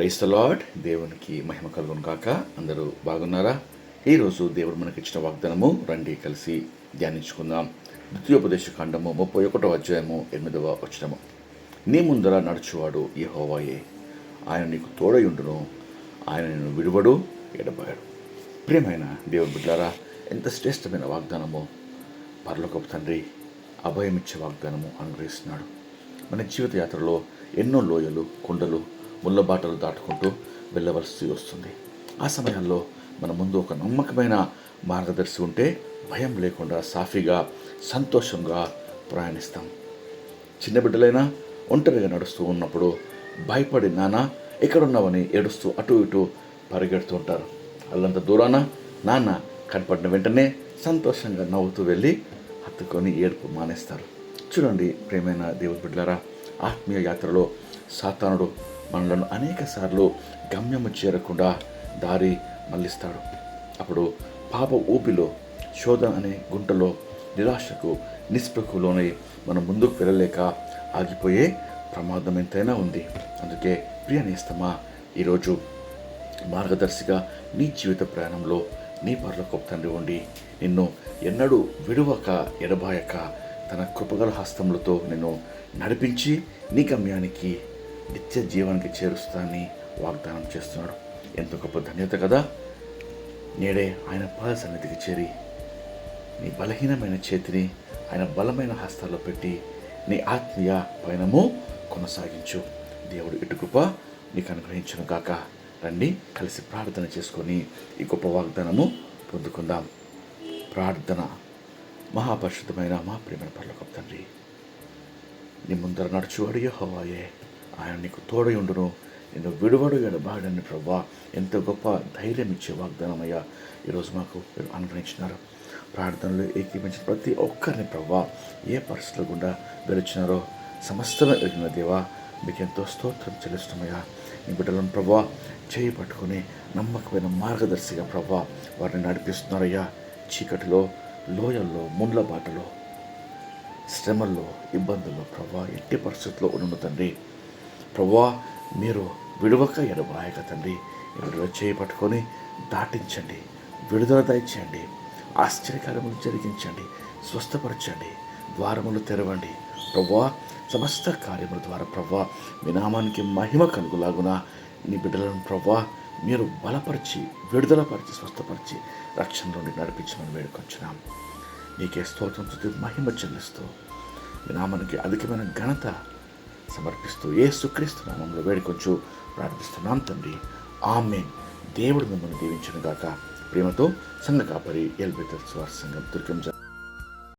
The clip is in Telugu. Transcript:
ప్రైస్ ద లార్డ్ దేవునికి మహిమ కలుగును కాక అందరూ బాగున్నారా? ఈరోజు దేవుడు మనకిచ్చిన వాగ్దానము రండి కలిసి ధ్యానించుకుందాం. ద్వితీయోపదేశ ఖండము ముప్పై ఒకటో అధ్యాయము ఎనిమిదవ వచనము. నీ ముందర నడుచువాడు యెహోవాయే. ఆయన నీకు తోడయుండును ఆయన నిన్ను విడువడు ఎడబాయడు. ప్రియమైన దేవుడు బిడ్డారా ఎంత శ్రేష్టమైన వాగ్దానము. పరలోకపు తండ్రి అభయమిచ్చే వాగ్దానము అనుగ్రహిస్తున్నాడు. మన జీవిత యాత్రలో ఎన్నో లోయలు కొండలు ముళ్ళబాటలు దాటుకుంటూ వెళ్ళవలసి వస్తుంది. ఆ సమయంలో మన ముందు ఒక నమ్మకమైన మార్గదర్శి ఉంటే భయం లేకుండా సాఫీగా సంతోషంగా ప్రయాణిస్తాం. చిన్న బిడ్డలైనా ఒంటరిగా నడుస్తూ ఉన్నప్పుడు భయపడి నాన్న ఎక్కడున్నావని ఏడుస్తూ అటు ఇటు పరిగెడుతూ ఉంటారు. అల్లంత దూరాన నాన్న కనపడిన వెంటనే సంతోషంగా నవ్వుతూ వెళ్ళి హత్తుకొని ఏడుపు మానేస్తారు. చూడండి ప్రేమైన దేవుడి బిడ్డలారా ఆత్మీయ యాత్రలో సాతానుడు మనలను అనేకసార్లు గమ్యము చేరకుండా దారి మళ్ళిస్తాడు. అప్పుడు పాప ఊపిలో శోధన అనే గుంటలో నిరాశకు నిస్పృహలోనే మనం ముందుకు వెళ్ళలేక ఆగిపోయే ప్రమాదం ఎంతైనా ఉంది. అందుకే ప్రియ నేస్తమా ఈరోజు మార్గదర్శిగా నీ జీవిత ప్రయాణంలో నీ పర్లకు తండ్రి ఉండి నిన్ను ఎన్నడూ విడువక ఎడబాయక తన కృపగల హస్తములతో నిన్ను నడిపించి నీ గమ్యానికి నిత్య జీవానికి చేరుస్తానని వాగ్దానం చేస్తున్నాడు. ఎంత గొప్ప ధన్యత కదా. నేడే ఆయన పాద సన్నిధికి చేరి నీ బలహీనమైన చేతిని ఆయన బలమైన హస్తాల్లో పెట్టి నీ ఆత్మీయ పయనము కొనసాగించు. దేవుడు ఇటుకృప నీకు అనుగ్రహించను కాక రండి కలిసి ప్రార్థన చేసుకొని ఈ గొప్ప వాగ్దానము పొందుకుందాం. ప్రార్థన. మహాపరిశుద్ధమైన మా ప్రేమ పర్లోక తండ్రి నీ ముందర నడుచువాడు యహోవాయే. ఆయన నీకు తోడై ఉండును. నిన్ను విడువడు ఎడబాడని ప్రభా ఎంతో గొప్ప ధైర్యం ఇచ్చే వాగ్దానమయ్యా. ఈరోజు మాకు మీరు అనుగ్రహించినారు. ప్రార్థనలు ఏకీపించిన ప్రతి ఒక్కరిని ప్రభా ఏ పరిస్థితుల గుండా వెలిచినారో సమస్తమే ఎరిగిన దేవా మీకు ఎంతో స్తోత్రం చెల్లిస్తామయ్యా నీ బిడ్డలను ప్రభా చేయి పట్టుకుని నమ్మకమైన మార్గదర్శిగా ప్రభా వారిని నడిపిస్తున్నారయ్యా. చీకటిలో లోయల్లో ముండ్ల బాటలో శ్రమల్లో ఇబ్బందుల్లో ప్రభా ఎట్టి పరిస్థితుల్లో ఉన్న తండ్రి. ప్రభా మీరు విడవక ఎడబాయక తండ్రి విడుదల చేయి పట్టుకొని దాటించండి విడుదల దయచేయండి ఆశ్చర్యకరములు జరిగించండి స్వస్థపరచండి ద్వారములు తెరవండి. ప్రభా సమస్త కార్యముల ద్వారా ప్రభా మీ నామానికి మహిమ కలుగులాగున. నీ బిడ్డలను ప్రభా మీరు బలపరిచి విడుదలపరిచి స్వస్థపరిచి రక్షణ నుండి నడిపించమని వేడుకొచ్చున్నాం నీకే స్తోత్రం మహిమ చెల్లిస్తూ మీ నామానికి అధికమైన ఘనత సమర్పిస్తూ ఏ సుక్రీస్తు నామంలో వేడుకొచ్చు ప్రార్థిస్తున్నాం తండ్రి. ఆమె దేవుడు మిమ్మల్ని దీవించిన గాక ప్రేమతో సంఘ కాపరి ఎల్బెతల్ స్వార్ సంఘం దుర్గం